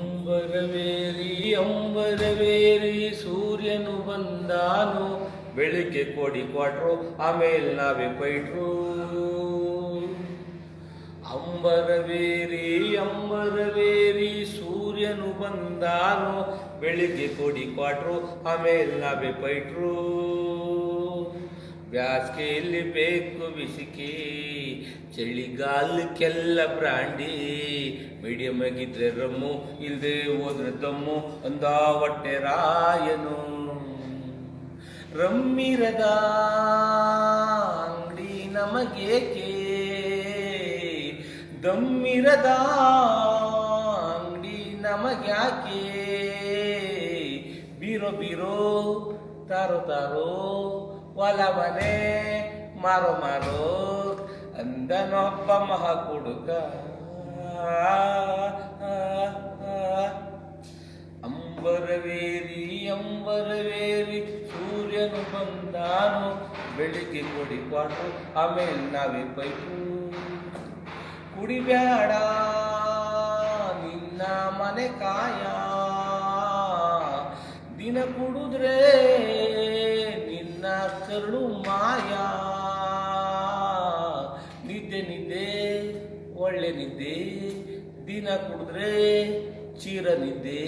ಅಂಬರವೇರಿ ಅಂಬರವೇರಿ, ಸೂರ್ಯನು ಬಂದಾನು. ಬೆಳಿಗ್ಗೆ ಕೊಡಿ ಕೊಟ್ರು ಆಮೇಲೆ ನಾವೇ ಪೈಟ್ರು. ಅಂಬರವೇರಿ ಅಂಬರವೇರಿ, ಸೂರ್ಯನು ಬಂದಾನು. ಬೆಳಿಗ್ಗೆ ಕೊಡಿ ಕೊಟ್ರು ಆಮೇಲೆ ನಾವೇ ಪೈಟ್ರು. ಬ್ಯಾಸ್ಗೆಯಲ್ಲಿ ಬೇಕು ಬಿಸಿಕೆ, ಚಳಿಗಾಲಕ್ಕೆಲ್ಲ ಬ್ರಾಂಡಿ ಮೀಡಿಯಂ ಆಗಿದ್ರೆ ರಮ್ಮು ಇಲ್ಲದೆ ಹೋದ್ರೆ ದಮ್ಮು, ಅಂದ ಹೊಟ್ಟೆ ರಾಯನು. ರಮ್ಮಿರದ ಅಂಗಡಿ ನಮಗೇಕೆ? ದಮ್ಮಿರದ ಅಂಗಡಿ ನಮಗ್ಯಾಕೆ? ಬೀರೋ ಬೀರೋ, ತಾರೋ ತಾರೋ ಹೊಲ ಮನೆ ಮಾರೋ ಮಾರೋ ಅಂದನೊಬ್ಬ ಮಹ ಕುಡುಕ ಅಂಬರವೇರಿ ಅಂಬರವೇರಿ, ಸೂರ್ಯನು ಬಂದಾನು, ಬೆಳಿಗ್ಗೆ ಕೊಡಿ ಕ್ವಾಟು ಆಮೇಲೆ ನಾವೇ ಬೈಕು ಕುಡಿಬೇಡ ನಿನ್ನ ಮನೆ ಕಾಯ. ದಿನ ಕುಡಿದ್ರೆ ಕರುಳು ಮಾಯಾ. ನಿದ್ದೆ ನಿದ್ದೆ, ಒಳ್ಳೆ ನಿದ್ದೆ. ದಿನ ಕುಡಿದ್ರೆ ಚೀರ ನಿದ್ದೆ.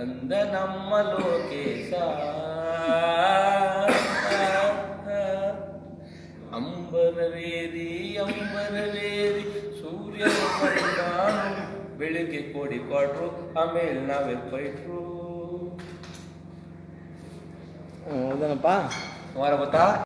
ಅಂದ ನಮ್ಮ ಲೋಕೇಶ ಅಂಬರವೇರಿ ಅಂಬರವೇರಿ, ಸೂರ್ಯ ಬೆಳಿಗ್ಗೆ ಕೋಡಿ ಕೊಟ್ರು, ಆಮೇಲೆ ನಾವೇ ಪೈಟ್ರು Vou lá votar?